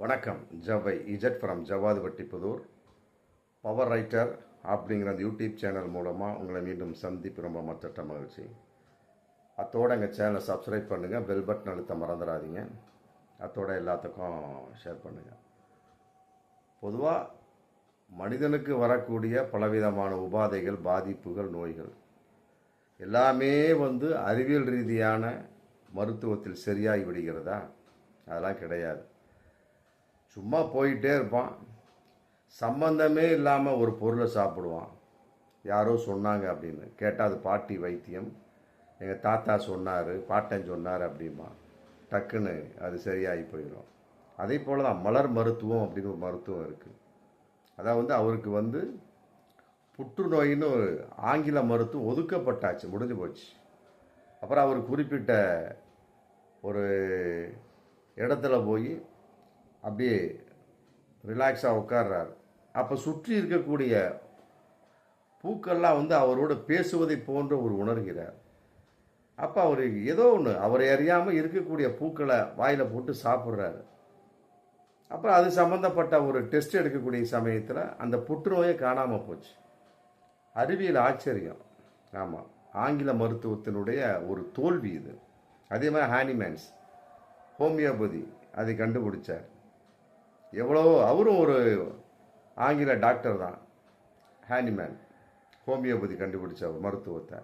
வணக்கம். ஜவை Z from Javadhu Vattipudur power writer அப்படிங்கிற அந்த யூடியூப் சேனல் மூலமாக உங்களை மீண்டும் சந்திப்பு ரொம்ப மற்ற மகிழ்ச்சி. அத்தோட எங்கள் சேனலை சப்ஸ்கிரைப் பண்ணுங்கள் பெல் பட்டன் அழுத்த மறந்துடாதீங்க. அத்தோட எல்லாத்துக்கும் ஷேர் பண்ணுங்கள் பொதுவாக மனிதனுக்கு வரக்கூடிய பலவிதமான உபாதைகள் பாதிப்புகள் நோய்கள் எல்லாமே வந்து அறிவியல் ரீதியான மருத்துவத்தில் சரியாகி விடுகிறதா? அதெல்லாம் கிடையாது. சும்மா போயிட்டே இருப்பான். சம்பந்தமே இல்லாமல் ஒரு பொருளை சாப்பிடுவான். யாரோ சொன்னாங்க அப்படின்னு. கேட்டால் அது பாட்டி வைத்தியம். எங்கள் தாத்தா சொன்னார் பாட்டன் சொன்னார் அப்படிமா டக்குன்னு அது சரியாகி போயிடும். அதே போல் தான் மலர் மருத்துவம் அப்படின்னு ஒரு மருத்துவம் இருக்குது அதாவது வந்து அவருக்கு வந்து புற்றுநோயின்னு ஒரு ஆங்கில மருத்துவம் ஒதுக்கப்பட்டாச்சு முடிஞ்சு போச்சு. அப்புறம் அவர் குறிப்பிட்ட ஒரு இடத்துல போய் அப்படியே ரிலாக்ஸாக உட்கார்றாரு. அப்போ சுற்றி இருக்கக்கூடிய பூக்கள்லாம் வந்து அவரோட பேசுவதை போன்ற ஒரு உணர்கிறார். அப்போ அவர் ஏதோ ஒன்று அவரை அறியாமல் இருக்கக்கூடிய பூக்களை வாயில் போட்டு சாப்பிட்றாரு. அப்புறம் அது சம்மந்தப்பட்ட ஒரு டெஸ்ட் எடுக்கக்கூடிய சமயத்தில் அந்த புற்றுநோயே காணாமல் போச்சு. அறிவியல் ஆச்சரியம். ஆமாம் ஆங்கில மருத்துவத்தினுடைய ஒரு தோல்வி இது. அதே மாதிரி ஹானிமேன்ஸ். ஹோமியோபதி அதை கண்டுபிடிச்சார். எவ்வளோ அவரும் ஒரு ஆங்கில டாக்டர் தான். ஹேனிமேன் ஹோமியோபதி கண்டுபிடிச்ச மருத்துவத்தை.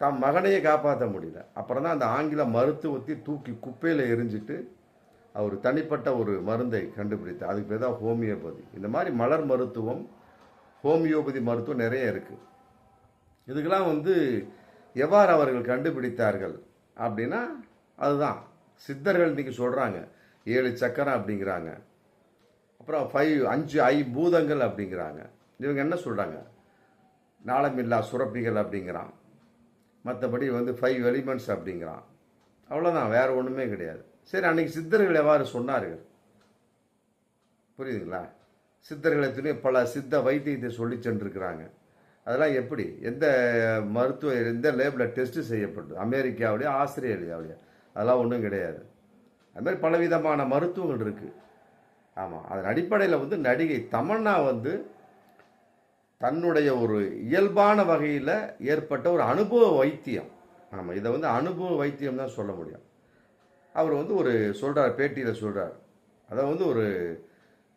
தம் மகனையே காப்பாற்ற முடியல. அப்புறம் தான் அந்த ஆங்கில மருத்துவத்தை தூக்கி குப்பையில் எரிஞ்சிட்டு அவர் தனிப்பட்ட ஒரு மருந்தை கண்டுபிடித்தார் அதுக்கு பேர் தான் ஹோமியோபதி. இந்த மாதிரி மலர் மருத்துவம் ஹோமியோபதி மருத்துவம் நிறைய இருக்குது இதுக்கெல்லாம் வந்து எவ்வாறு அவர்கள் கண்டுபிடித்தார்கள் அப்படின்னா அதுதான். சித்தர்கள் இன்றைக்கி சொல்கிறாங்க ஏழு சக்கரம் அப்படிங்கிறாங்க. அப்புறம் ஃபைவ் அஞ்சு ஐ பூதங்கள் அப்படிங்கிறாங்க. இவங்க என்ன சொல்கிறாங்க நாளமில்லா சுரப்பிகள் அப்படிங்கிறான். மற்றபடி வந்து ஃபைவ் எலிமெண்ட்ஸ் அப்படிங்கிறான். அவ்வளோதான் வேறு ஒன்றுமே கிடையாது. சரி அன்றைக்கி சித்தர்கள் எவ்வாறு சொன்னார்கள்? புரியுதுங்களா? சித்தர்களை துணி பல சித்த வைத்தியத்தை சொல்லி சென்றிருக்கிறாங்க. அதெல்லாம் எப்படி? எந்த மருத்துவ எந்த லேபில் டெஸ்ட்டு செய்யப்பட்டது? அமெரிக்காவிலேயே ஆஸ்திரேலியாவிலேயே அதெல்லாம் ஒன்றும் கிடையாது. அதுமாதிரி பலவிதமான மருத்துவங்கள் இருக்குது ஆமாம் அதன் அடிப்படையில் வந்து நடிகை தமன்னா வந்து தன்னுடைய ஒரு இயல்பான வகையில் ஏற்பட்ட ஒரு அனுபவ வைத்தியம். ஆமாம் இதை வந்து அனுபவ வைத்தியம் தான் சொல்ல முடியும். அவர் வந்து ஒரு சொல்கிறார் பேட்டியில் சொல்கிறார் அதை வந்து ஒரு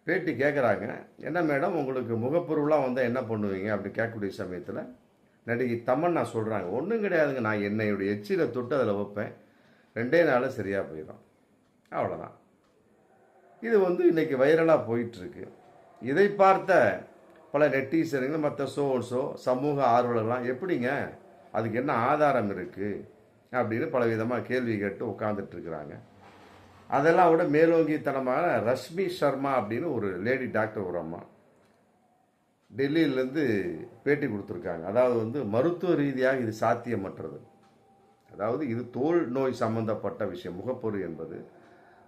பேட்டி கேட்குறாங்க என்ன மேடம் உங்களுக்கு முகப்பொருளாக வந்தால் என்ன பண்ணுவீங்க? அப்படின்னு கேட்கக்கூடிய சமயத்தில் நடிகை தமன்னா சொல்கிறாங்க ஒன்றும் கிடையாதுங்க நான் என்னையுடைய எச்சில தொட்டு அதில் வைப்பேன். ரெண்டே நாளில் சரியாக போயிடும். அவ்வளோதான் இது வந்து இன்னைக்கு வைரலாக போயிட்டுருக்கு. இதை பார்த்த பல நெட்டீசர்கள் மற்ற சோன்ஸோ சமூக ஆர்வலர்லாம் எப்படிங்க? அதுக்கு என்ன ஆதாரம் இருக்குது அப்படின்னு பல விதமாக கேள்வி கேட்டு உட்காந்துட்ருக்குறாங்க அதெல்லாம் விட மேலோங்கித்தனமான ரஷ்மி சர்மா அப்படின்னு ஒரு லேடி டாக்டர் ஒரு அம்மா டெல்லியிலேருந்து பேட்டி கொடுத்துருக்காங்க. அதாவது வந்து மருத்துவ ரீதியாக இது சாத்தியமற்றது. அதாவது இது தோல் நோய் சம்பந்தப்பட்ட விஷயம் முகப்பொரு என்பது.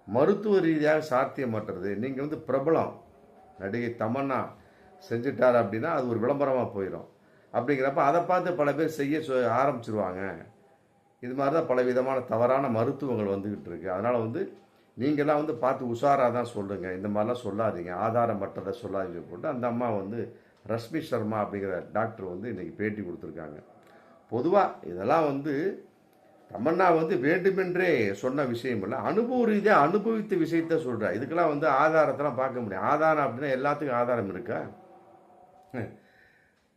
மருத்துவ ரீதியாக சாத்தியமற்றது. நீங்கள் வந்து பிரபலம். நடிகை தமன்னா செஞ்சுட்டார் அப்படின்னா அது ஒரு விளம்பரமாக போயிடும் அப்படிங்கிறப்ப அதை பார்த்து பல பேர் செய்ய சொ- ஆரம்பிச்சிருவாங்க. இது மாதிரி தான் பல விதமான தவறான மருத்துவங்கள் வந்துக்கிட்டு இருக்கு. அதனால் வந்து நீங்கள்லாம் வந்து பார்த்து உஷாராக தான் சொல்லுங்கள் இந்த மாதிரிலாம் சொல்லாதீங்க. ஆதாரமற்றதை சொல்லாதீங்க போட்டு அந்த அம்மா வந்து ரஷ்மி சர்மா அப்படிங்கிற டாக்டர் வந்து இன்றைக்கி பேட்டி கொடுத்துருக்காங்க. பொதுவாக இதெல்லாம் வந்து தமன்னா வந்து வேண்டுமென்றே சொன்ன விஷயம் இல்லை. அனுபவ ரீதியாக அனுபவித்த விஷயத்த சொல்கிறா இதுக்கெல்லாம் வந்து ஆதாரத்தெல்லாம் பார்க்க முடியும். ஆதாரம் அப்படின்னா எல்லாத்துக்கும் ஆதாரம் இருக்கா?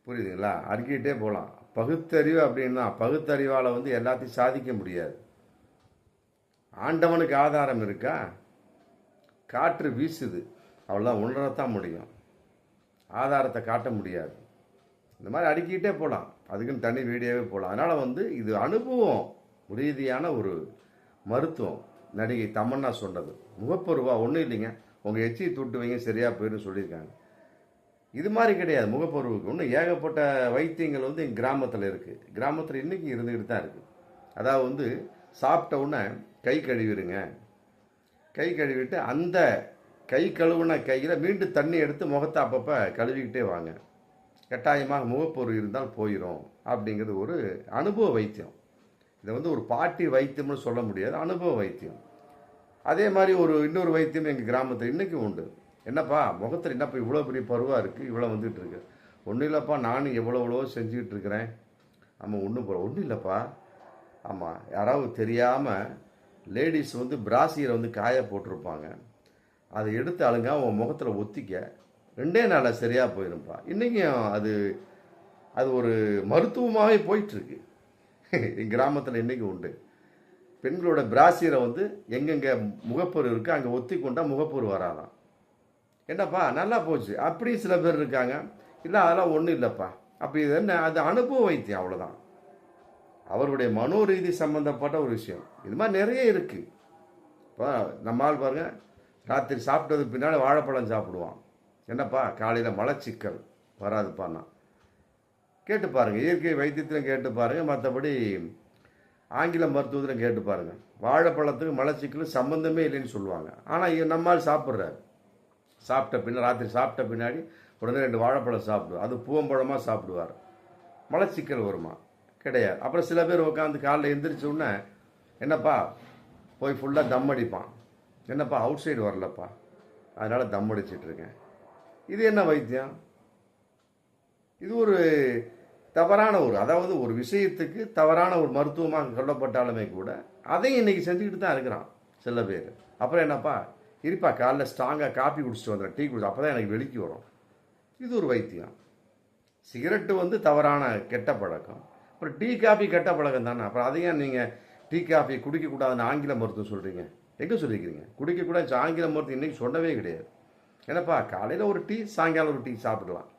புரியுதுங்களா? அறிக்கிட்டே போகலாம் பகுத்தறிவு அப்படின்னா பகுத்தறிவால் வந்து எல்லாத்தையும் சாதிக்க முடியாது. ஆண்டவனுக்கு ஆதாரம் இருக்கா? காற்று வீசுது. அவ்வளோதான் உணரத்தான் முடியும். ஆதாரத்தை காட்ட முடியாது. இந்த மாதிரி அடுக்கிட்டே போகலாம் அதுக்குன்னு தனி வீடியோவே போகலாம் அதனால் வந்து இது அனுபவம். ரீதியான ஒரு மருத்துவம் நடிகை தமன்னா சொன்னது. முகப்பருவா ஒன்றும் இல்லைங்க. உங்கள் எச்சியை தொட்டுவிங்க சரியாக போயிடும் சொல்லியிருக்காங்க. இது மாதிரி கிடையாது. முகப்பருவுக்கு இன்னும் ஏகப்பட்ட வைத்தியங்கள் வந்து எங்கள் கிராமத்தில் இருக்குது கிராமத்தில் இன்றைக்கி இருந்துக்கிட்டு தான் இருக்குது அதாவது வந்து சாப்பிட்ட உடனே கை கழுவிடுங்க. கை கழுவிட்டு அந்த கை கழுவுன கையில் மீண்டும் தண்ணி எடுத்து முகத்தை அப்பப்போ கழுவிக்கிட்டே வாங்க. கட்டாயமாக முகப்பொரு இருந்தால் போயிடும் அப்படிங்கிறது ஒரு அனுபவ வைத்தியம். இதை வந்து ஒரு பாட்டி வைத்தியம்னு சொல்ல முடியாது அனுபவ வைத்தியம். அதே மாதிரி ஒரு இன்னொரு வைத்தியம் எங்கள் கிராமத்தில் இன்றைக்கும் உண்டு. என்னப்பா முகத்தில் என்னப்பா இவ்வளோ பெரிய பருவாக இருக்குது இவ்வளோ வந்துகிட்டு இருக்கு. ஒன்றும் இல்லைப்பா நானும் எவ்வளோ எவ்வளோ செஞ்சுக்கிட்டு இருக்கிறேன். ஆமாம் ஒன்றும் போல ஒன்றும் இல்லைப்பா. ஆமாம் யாராவது தெரியாமல் லேடிஸ் வந்து பிராசியரை வந்து காய போட்டிருப்பாங்க. அதை எடுத்து அழுங்க உன் முகத்தில் ஒத்திக்க. ரெண்டே நாளில் சரியாக போயிடும்ப்பா இன்றைக்கும் அது அது ஒரு மருத்துவமாகவே போயிட்டுருக்கு என் கிராமத்தில் இன்றைக்கி உண்டு? பெண்களோட பிராசியரை வந்து எங்கெங்கே முகப்பொரு இருக்குது அங்கே ஒத்தி கொண்டால் முகப்பொரு வராதாம். என்னப்பா நல்லா போச்சு. அப்படி சில பேர் இருக்காங்க. இல்லை அதெல்லாம் ஒன்றும் இல்லைப்பா. அப்படி இது என்ன? அது அனுபவ வைத்தியம் அவ்வளோதான் அவருடைய மனோரீதி சம்மந்தப்பட்ட ஒரு விஷயம். இது மாதிரி நிறைய இருக்குது இப்போ நம்மால் பாருங்கள் ராத்திரி சாப்பிட்டதுக்கு பின்னால் வாழைப்பழம் சாப்பிடுவான். என்னப்பா காலையில் மலச்சிக்கல். வராதுப்பான்னா கேட்டு பாருங்கள் இயற்கை வைத்தியத்திலும் கேட்டு பாருங்கள் மற்றபடி ஆங்கில மருத்துவத்திலும் கேட்டு பாருங்கள் வாழைப்பழத்துக்கு மலச்சிக்கலும் சம்மந்தமே இல்லைன்னு சொல்லுவாங்க. ஆனால் நம்மால் சாப்பிட்றாரு. சாப்பிட்ட பின்ன ராத்திரி சாப்பிட்ட பின்னாடி உடனே ரெண்டு வாழைப்பழம் சாப்பிடுவார். அது பூவம்பழமாக சாப்பிடுவார். மலச்சிக்கல் வருமா? கிடையாது. அப்புறம் சில பேர் உட்காந்து காலைல எழுந்திரிச்ச உடனே என்னப்பா போய் ஃபுல்லாக தம் அடிப்பான். என்னப்பா அவுட் சைடு வரலப்பா. அதனால் தம் அடிச்சிட்டு இருக்கேன். இது என்ன வைத்தியம்? இது ஒரு தவறான ஒரு அதாவது ஒரு விஷயத்துக்கு தவறான ஒரு மருத்துவமாக சொல்லப்பட்டாலுமே கூட அதையும் இன்னைக்கு செஞ்சுக்கிட்டு தான் இருக்கிறான் சில பேர். அப்புறம் என்னப்பா? இருப்பா காலைல ஸ்ட்ராங்காக காப்பி குடிச்சிட்டு வந்துடுறேன் டீ குடிச்சு அப்போ தான் எனக்கு வெளிக்கு வரும். இது ஒரு வைத்தியம். சிகரெட்டு வந்து தவறான கெட்ட பழக்கம். அப்புறம் டீ காஃபி கெட்ட பழக்கம் தானே. அப்புறம் அதையும் நீங்கள் டீ காஃபி குடிக்கக்கூடாதுன்னு ஆங்கில மருத்துவம் சொல்கிறீங்க எங்கே சொல்லிக்கிறீங்க? குடிக்கக்கூடாது ஆங்கில மருத்துவம் இன்றைக்கி சொன்னவே கிடையாது. என்னப்பா காலையில் ஒரு டீ சாயங்காலம் ஒரு டீ சாப்பிடலாம்.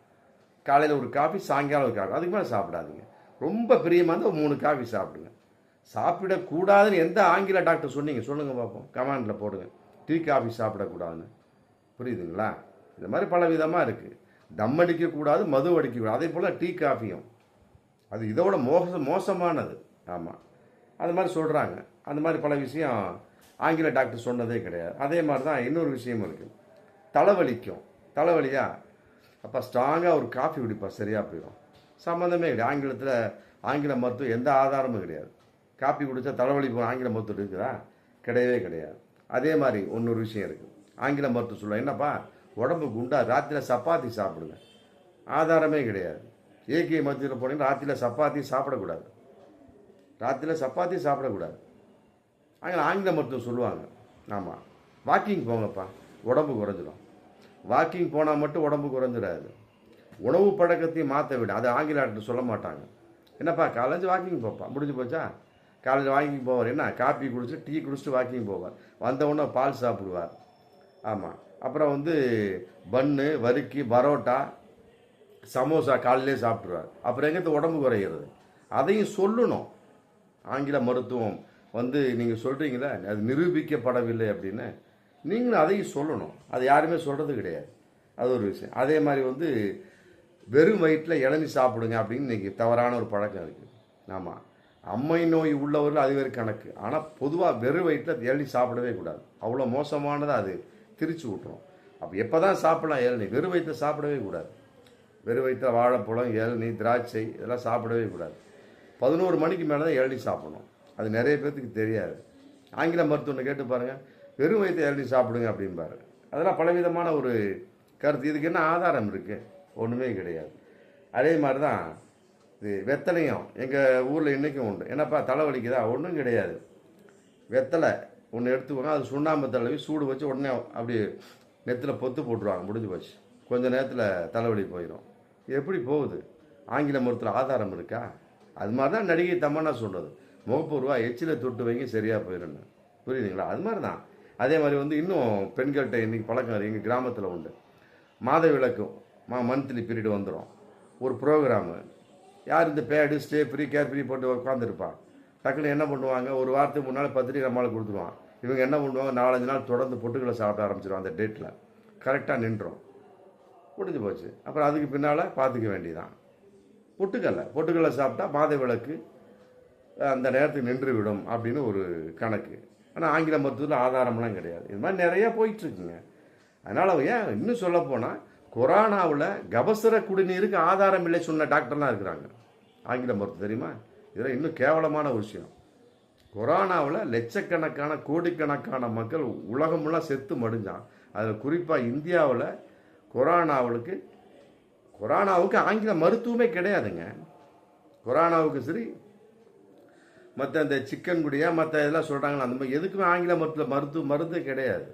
காலையில் ஒரு காஃபி சாயங்காலம் ஒரு காஃபி அதுக்கு மேலே சாப்பிடாதீங்க. ரொம்ப பிரியமாக இருந்தால் மூணு காஃபி சாப்பிடுங்க. சாப்பிடக்கூடாதுன்னு எந்த ஆங்கில டாக்டர் சொன்னீங்க? சொல்லுங்கள் பார்ப்போம் கமாண்டில் போடுங்க. டீ காஃபி சாப்பிடக்கூடாதுன்னு. புரியுதுங்களா? இந்த மாதிரி பல விதமாக இருக்குது தம் அடிக்கக்கூடாது மது அடிக்கக்கூடாது. அதே போல் டீ காஃபியும் அது இதோட மோச மோசமானது. ஆமாம் அது மாதிரி சொல்கிறாங்க அந்த மாதிரி பல விஷயம் ஆங்கில டாக்டர் சொன்னதே கிடையாது. அதே மாதிரி தான் இன்னொரு விஷயமும் இருக்குது தலைவலிக்கும். தலைவலியாக அப்போ ஸ்ட்ராங்காக ஒரு காஃபி குடிப்பார் சரியாக போயிடும் சம்மந்தமே கிடையாது. ஆங்கிலத்தில் ஆங்கில மருத்துவம் எந்த ஆதாரமும் கிடையாது. காஃபி குடித்தா தலைவலி போகும் ஆங்கில மருத்துவம் இருக்குதா? கிடையவே கிடையாது. அதே மாதிரி இன்னொரு விஷயம் இருக்குது ஆங்கில மருத்துவம் சொல்லுவாங்க என்னப்பா உடம்பு குண்டா? ராத்திரியில் சப்பாத்தி சாப்பிடுங்க. ஆதாரமே கிடையாது. ஏகே மருத்துவத்தில் போனீங்கன்னா ராத்திரியில் சப்பாத்தி சாப்பிடக்கூடாது. ராத்திரியில் சப்பாத்தி சாப்பிடக்கூடாது. அங்கே ஆங்கில மருத்துவம் சொல்லுவாங்க ஆமாம் வாக்கிங் போங்கப்பா. உடம்பு குறைஞ்சிடும் வாக்கிங் போனால் மட்டும் உடம்பு குறைஞ்சிடாது. உணவு பழக்கத்தையும் மாற்ற விட அது ஆங்கில டாக்டர் சொல்ல மாட்டாங்க. என்னப்பா காலேஜ் வாக்கிங் போப்பா முடிஞ்சு போச்சா? காலேஜ் வாக்கிங் போவார். என்ன காப்பி குடிச்சிட்டு டீ குடிச்சிட்டு வாக்கிங் போவார். வந்தவுடனே பால் சாப்பிடுவார். ஆமாம் அப்புறம் வந்து பன்னு வறுக்கி பரோட்டா சமோசா காலையிலே சாப்பிட்ருவார் அப்புறம் எங்கே உடம்பு குறையிறது? அதையும் சொல்லணும். ஆங்கில மருத்துவம் வந்து நீங்கள் சொல்கிறீங்களே அது நிரூபிக்கப்படவில்லை அப்படின்னு நீங்களும் அதையும் சொல்லணும். அது யாருமே சொல்கிறது கிடையாது. அது ஒரு விஷயம். அதே மாதிரி வந்து வெறும் வயிற்றில் இளநி சாப்பிடுங்க அப்படின்னு இன்றைக்கி தவறான ஒரு பழக்கம் இருக்குது ஆமாம் அம்மை நோய் உள்ளவர்கள் அது வேறு கணக்கு. ஆனால் பொதுவாக வெறும் வயிற்றில் இளநி சாப்பிடவே கூடாது. அவ்வளோ மோசமானதாக அது திரிச்சு விட்டுரும். அப்போ எப்போ தான் சாப்பிடலாம் இளநி? வெறும் வயிற்றில் சாப்பிடவே கூடாது. வெறும் வயிற்றில் வாழைப்பழம் இளநி திராட்சை இதெல்லாம் சாப்பிடவே கூடாது. பதினோரு மணிக்கு மேலே தான் இளநி சாப்பிடணும். அது நிறைய பேர்த்துக்கு தெரியாது. ஆங்கில மருத்துவனை கேட்டு பாருங்கள் வெறும் வயிற்று இளநி சாப்பிடுங்க அப்படிம்பாரு. அதெல்லாம் பலவிதமான ஒரு கருத்து. இதுக்கு என்ன ஆதாரம் இருக்குது ஒன்றுமே கிடையாது. அதே மாதிரி தான் இது வெத்தலையும் எங்கள் ஊரில் இன்றைக்கும் உண்டு. என்னப்பா தலைவலிக்குதா ஒன்றும் கிடையாது. வெத்தலை ஒன்று எடுத்துக்கோங்க. அது சுண்ணாம்பு தடவி சூடு வச்சு உடனே அப்படி நெத்தில் பொத்து போட்டுருவாங்க. முடிஞ்சு போச்சு. கொஞ்சம் நேரத்தில் தலைவலி போயிடும் எப்படி போகுது? ஆங்கில மருத்துவ ஆதாரம் இருக்கா? அது மாதிரி தான் நடிகை தம்மன்னா சொல்கிறது முகப்பூர்வா எச்சில தொட்டு வைங்க சரியாக போயிடும்னு. புரியுதுங்களா? அது மாதிரி தான் அதே மாதிரி வந்து இன்னும் பெண்கள்கிட்ட இன்னைக்கு பழக்கம் எங்கள் கிராமத்தில் உண்டு. மாத விளக்கும் மா மந்த்லி பீரியட் வந்துடும் ஒரு ப்ரோக்ராமு யார் இந்த pad stay free care free போட்டு உட்காந்துருப்பான் டக்குன்னு என்ன பண்ணுவாங்க? ஒரு வாரத்துக்கு முன்னால் பத்திரிக்கை நம்மளுக்கு கொடுத்துருவான். இவங்க என்ன பண்ணுவாங்க? நாலஞ்சு நாள் தொடர்ந்து பொட்டுக்களை சாப்பிட ஆரம்பிச்சிடும் அந்த டேட்டில் கரெக்டாக நின்றோம் முடிஞ்சு போச்சு. அப்புறம் அதுக்கு பின்னால் பார்த்துக்க வேண்டியதான் பொட்டுக்கல்ல பொட்டுக்கல்லை சாப்பிட்டா மாத விளக்கு அந்த நேரத்துக்கு நின்று விடும் அப்படின்னு ஒரு கணக்கு. ஆனால் ஆங்கில மருத்துவத்தில் ஆதாரம்லாம் கிடையாது. இது மாதிரி நிறைய போயிட்டுருக்குங்க. அதனால் ஏன் இன்னும் சொல்ல போனால் கொரோனாவில் கபசுர குடிநீருக்கு ஆதாரம் இல்லை சொன்ன டாக்டர்லாம் இருக்கிறாங்க. ஆங்கில மருத்துவம் தெரியுமா? இதெல்லாம் இன்னும் கேவலமான ஒரு விஷயம். கொரோனாவில் லட்சக்கணக்கான கோடிக்கணக்கான மக்கள் உலகமெல்லாம் செத்து மடிஞ்சான். அதில் குறிப்பாக இந்தியாவில் கொரோனாவுக்கு கொரோனாவுக்கு ஆங்கில மருத்துவமே கிடையாதுங்க. கொரோனாவுக்கு சரி மற்ற இந்த சிக்கன் குடியா மற்ற இதெல்லாம் சொல்கிறாங்களா அந்த மாதிரி எதுக்குமே ஆங்கில மருத்துவ மருத்துவ மருந்தே கிடையாது.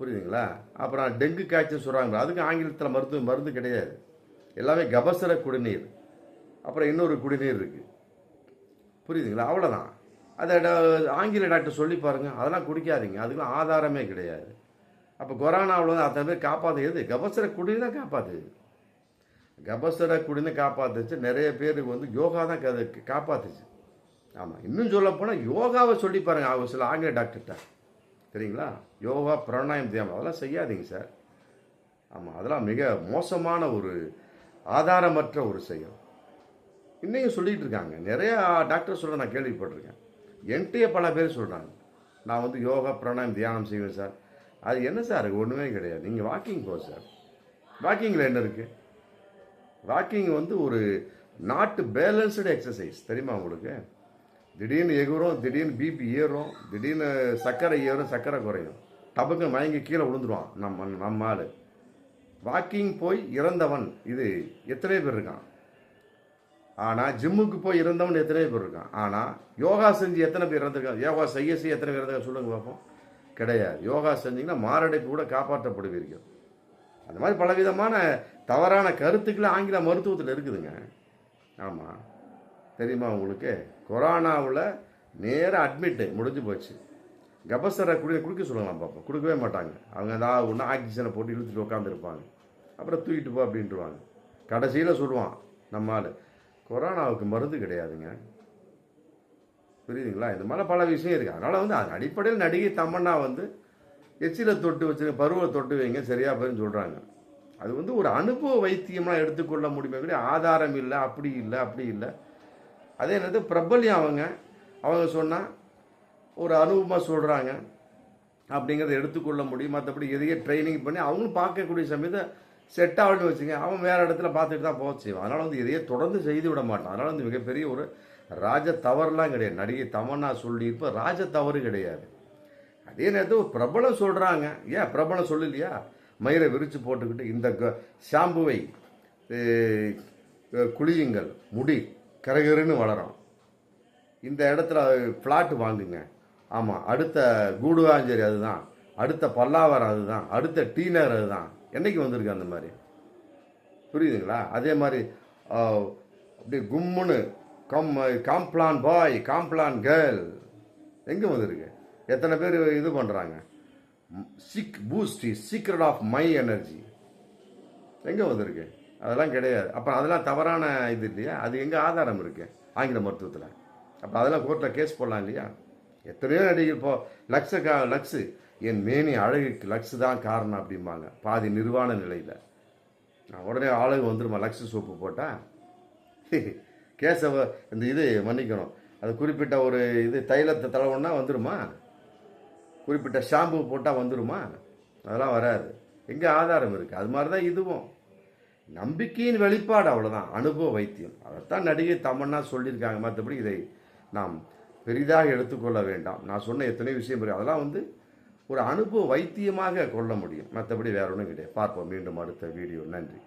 புரியுதுங்களா? அப்புறம் டெங்கு காய்ச்சல் சொல்கிறாங்களா அதுக்கு ஆங்கிலத்தில் மருத்துவ மருந்து கிடையாது. எல்லாமே கபசர குடிநீர். அப்புறம் இன்னொரு குடிநீர் இருக்குது புரியுதுங்களா? அவ்வளோதான் அதை ட- ஆங்கில டாக்டர் சொல்லி பாருங்கள் அதெல்லாம் குடிக்காதீங்க. அதுக்கெலாம் ஆதாரமே கிடையாது. அப்போ கொரோனாவில் வந்து அத்தனை பேர் காப்பாற்று எது? கபசர குடிநீர் தான் காப்பாற்றுது கபசர குடிநீர் காப்பாற்றுச்சு நிறைய பேருக்கு வந்து யோகா தான் காப்பாற்றுச்சு ஆமாம் இன்னும் சொல்ல போனால் யோகாவை சொல்லி பாருங்கள் அவங்க சில ஆங்கில டாக்டர்கிட்ட சரிங்களா யோகா பிராணாயம் தியானம். அதெல்லாம் செய்யாதீங்க சார். ஆமாம் அதெல்லாம் மிக மோசமான ஒரு ஆதாரமற்ற ஒரு செயல். இன்னையும் சொல்லிகிட்டு இருக்காங்க. நிறையா டாக்டர் சொல்ல நான் கேள்விப்பட்டிருக்கேன். என்கிட்டயே பல பேர் சொல்கிறாங்க நான் வந்து யோகா பிராணாயம் தியானம் செய்வேன் சார். அது என்ன சார்? ஒன்றுமே கிடையாது. நீங்கள் வாக்கிங் போ சார். வாக்கிங்கில் என்ன இருக்குது வாக்கிங் வந்து ஒரு நாட்டு பேலன்ஸ்டு எக்ஸசைஸ். தெரியுமா உங்களுக்கு? திடீர்னு எகுறோம் திடீர்னு பிபி ஏறும் திடீர்னு சர்க்கரை ஏறும் சர்க்கரை குறையும். டபுக்கு மயங்கி கீழே விழுந்துருவான் நம்ம நம்ம ஆள். வாக்கிங் போய் இறந்தவன் இது எத்தனை பேர் இருக்கான்? ஆனால் ஜிம்முக்கு போய் இறந்தவன் எத்தனை பேர் இருக்கான்? ஆனால் யோகா செஞ்சு எத்தனை பேர் இறந்துருக்கான் யோகா செய்ய செய்ய எத்தனை பேர் இறந்துருக்காங்க சொல்லுங்க பார்ப்போம் கிடையாது. யோகா செஞ்சிங்கன்னா மாரடைப்பு கூட காப்பாற்றப்படுவீர்கள். அந்த மாதிரி பலவிதமான தவறான கருத்துக்கள் ஆங்கில மருத்துவத்தில் இருக்குதுங்க. ஆமாம் தெரியுமா உங்களுக்கு? கொரோனாவில் நேராக அட்மிட்டு முடிஞ்சு போச்சு. கபசரை குடி குடிக்க சொல்லுங்களாம் பார்ப்போம் கொடுக்கவே மாட்டாங்க. அவங்க ஏதாவது ஒன்று ஆக்சிஜனை போட்டு இழுத்துட்டு உட்காந்துருப்பாங்க அப்புறம் தூக்கிட்டு போ அப்படின்ட்டுருவாங்க கடைசியில் சொல்லுவான் நம்ம ஆள் கொரோனாவுக்கு மருந்து கிடையாதுங்க. புரியுதுங்களா? இந்த மாதிரி பல விஷயம் இருக்குது அதனால் வந்து அதன் அடிப்படையில் நடிகை தமன்னா வந்து எச்சில தொட்டு வச்சு பருவ தொட்டு வைங்க சரியா போயின்னு சொல்கிறாங்க அது வந்து ஒரு அனுபவ வைத்தியம்லாம் எடுத்துக்கொள்ள முடியுமே கூட ஆதாரம் இல்லை அப்படி இல்லை அப்படி இல்லை. அதே நேரத்தில் பிரபல்யம் அவங்க. அவங்க சொன்னால் ஒரு அனுபவமாக சொல்கிறாங்க அப்படிங்கிறத எடுத்துக்கொள்ள முடியும். மற்றபடி எதையே ட்ரைனிங் பண்ணி அவங்களும் பார்க்கக்கூடிய சமயத்தை செட் ஆகணும்னு வச்சுங்க அவன் வேறு இடத்துல பார்த்துட்டு தான் போக செய்வான். அதனால் வந்து எதையே தொடர்ந்து செய்து விட மாட்டான். அதனால் வந்து மிகப்பெரிய ஒரு ராஜ தவறுலாம் கிடையாது. நடிகை தமன்னா சொல்லியிருப்ப ராஜ தவறு கிடையாது. அதே நேரத்தில் ஒரு பிரபலம் சொல்கிறாங்க ஏன் பிரபலம் சொல்லலையா? மயிரை விரித்து போட்டுக்கிட்டு இந்த க- ஷாம்புவை குளியுங்கள். முடி. கரகருன்னு வளரும். இந்த இடத்துல ஃப்ளாட்டு வாங்குங்க. ஆமாம் அடுத்த கூடுவாஞ்சேரி அதுதான். அடுத்த பல்லாவரம் அதுதான். அடுத்த டீனர் அதுதான். என்னைக்கு வந்திருக்கு அந்த மாதிரி? புரியுதுங்களா? அதே மாதிரி அப்படியே கும்முன்னு கம் காம்ப்ளான் பாய் காம்ப்ளான் கேர்ள். எங்கே வந்திருக்கு? எத்தனை பேர் இது பண்ணுறாங்க sick Boost secret of my energy. எங்கே வந்திருக்கு? அதெல்லாம் கிடையாது. அப்போ அதெல்லாம் தவறான இது இல்லையா? அது எங்கே ஆதாரம் இருக்கு? ஆங்கில மருத்துவத்தில். அப்போ அதெல்லாம் கோர்ட்டில் கேஸ் போடலாம் இல்லையா? எத்தனையோ நடிகர் இப்போ லக்ஸ கா லக்ஸு. என் மேனி அழகுக்கு லக்ஸு தான் காரணம் அப்படிம்பாங்க. பாதி நிர்வாண நிலையில். நான் உடனே அழகு வந்துருமா? லக்ஸு சோப்பு போட்டால் கேஸை இந்த இது மன்னிக்கணும். அது குறிப்பிட்ட ஒரு இது தைலத்தை தடவுன்னா வந்துடுமா குறிப்பிட்ட ஷாம்பு போட்டால் வந்துடுமா அதெல்லாம் வராது. எங்கே ஆதாரம் இருக்குது அது மாதிரி தான் இதுவும். நம்பிக்கையின் வெளிப்பாடு அவ்வளோதான் அனுபவ வைத்தியம். அதைத்தான் நடிகை தமன்னா சொல்லியிருக்காங்க. மற்றபடி இதை நாம் பெரிதாக எடுத்துக்கொள்ள வேண்டாம். நான் சொன்ன எத்தனை விஷயம் இருக்கு. அதெல்லாம் வந்து ஒரு அனுபவ வைத்தியமாக கொள்ள முடியும். மற்றபடி வேற ஒன்றும் கிடையாது. பார்ப்போம். மீண்டும் அடுத்த வீடியோ. நன்றி.